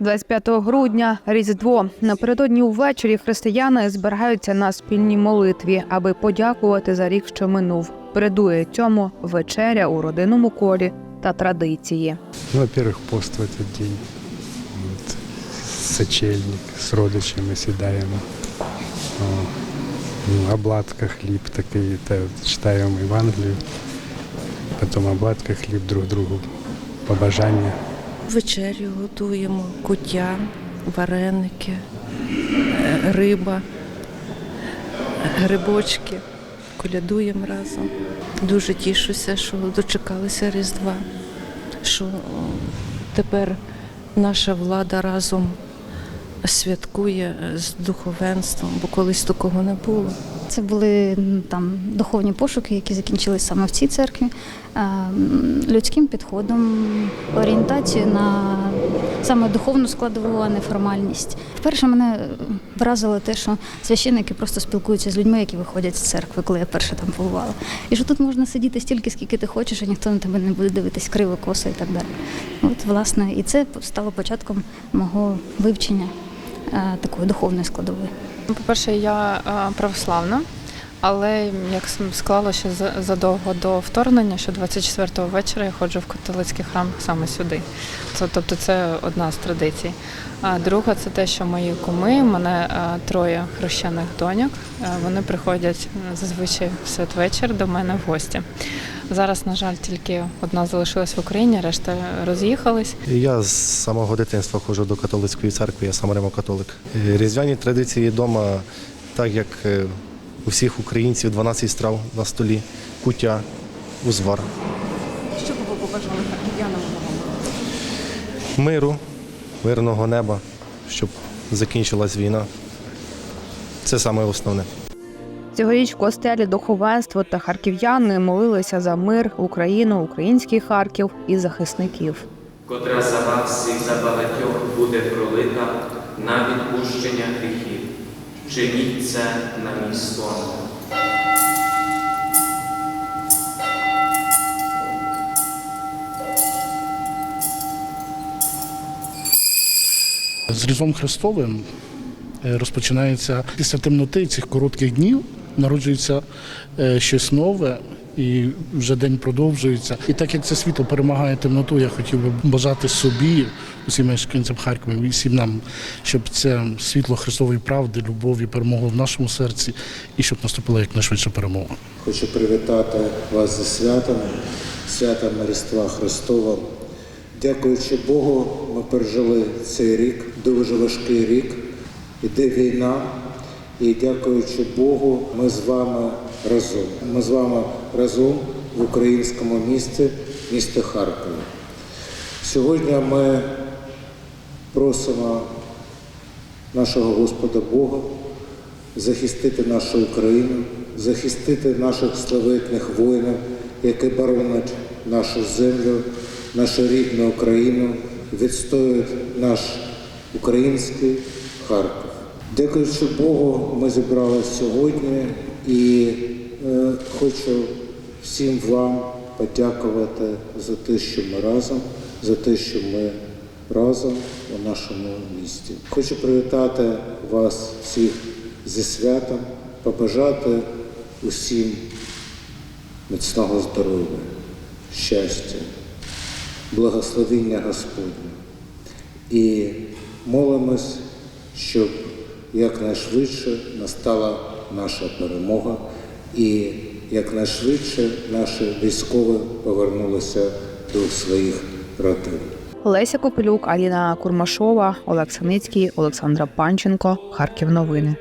25 грудня Різдво. Напередодні увечері християни збираються на спільній молитві, аби подякувати за рік, що минув. Передує цьому вечеря у родинному колі та традиції. Ну, во-первых, пост в этот день. Вот. Сочельник с родичами сідаємо. Ну, обладка, хліб такий, та читаємо Євангелію. Потім обладка, хліб друг другу, побажання. Вечерю готуємо, куття, вареники, е, риба, грибочки. Колядуємо разом. Дуже тішуся, що дочекалися Різдва, що тепер наша влада разом святкує е, з духовенством, бо колись такого не було. Це були там духовні пошуки, які закінчились саме в цій церкві, е, людським підходом, орієнтацією на саме духовну складову, а не формальність. Вперше мене вразило те, що священники просто спілкуються з людьми, які виходять з церкви, коли я перше там побувала. І що тут можна сидіти стільки, скільки ти хочеш, і ніхто на тебе не буде дивитись криво, косо і так далі. От, власне, і це стало початком мого вивчення е, такої духовної складової. По-перше, я е, православна, але як склалося за- задовго до вторгнення, що 24-го вечора я ходжу в католицький храм саме сюди. Тобто це одна з традицій. А друга це те, що мої куми, мене е, троє хрещених доньок. Вони приходять зазвичай в святвечір до мене в гості. Зараз, на жаль, тільки одна залишилась в Україні, решта роз'їхались. Я з самого дитинства ходжу до католицької церкви, я сам римокатолик. Е, Різдвяні традиції вдома, так як е, у всіх українців, 12 страв на столі, куття, узвар. Що б ви побажали харків'янам? Миру, мирного неба, щоб закінчилась війна. Це саме основне. Цьогоріч в костелі духовенство та харків'яни молилися за мир, Україну, український Харків і захисників. котра за вас всіх за багатьох буде пролита на відпущення гріхів. Чиніть це на мій сон. З Різдвом Христовим е, розпочинається після темноти цих коротких днів, народжується е, щось нове. І вже день продовжується. І так як це світло перемагає темноту, я хотів би бажати собі, усім мешканцям Харкова, і всім нам, щоб це світло Христової правди, любові перемогло в нашому серці і щоб наступила якнайшвидше перемога. Хочу привітати вас зі святами, святами Різдва Христова. Дякуючи Богу, ми пережили цей рік, дуже важкий рік. Іде війна, і дякуючи Богу, ми з вами разом. Ми з вами разом в українському місті, місті Харкові. Сьогодні ми просимо нашого Господа Бога захистити нашу Україну, захистити наших славетних воїнів, які боронять нашу землю, нашу рідну Україну, відстоюють наш український Харків. Дякуючи Богу, ми зібралися сьогодні і е, хочу всім вам подякувати за те, що ми разом, за те, що ми разом у нашому місті. Хочу привітати вас всіх зі святом, побажати усім міцного здоров'я, щастя, благословіння Господня. І молимось, щоб якнайшвидше настала наша перемога і якнайшвидше наші військові повернулися до своїх родин. Леся Копилюк, Аліна Курмашова, Олександр Ницький, Олександра Панченко. Харків новини.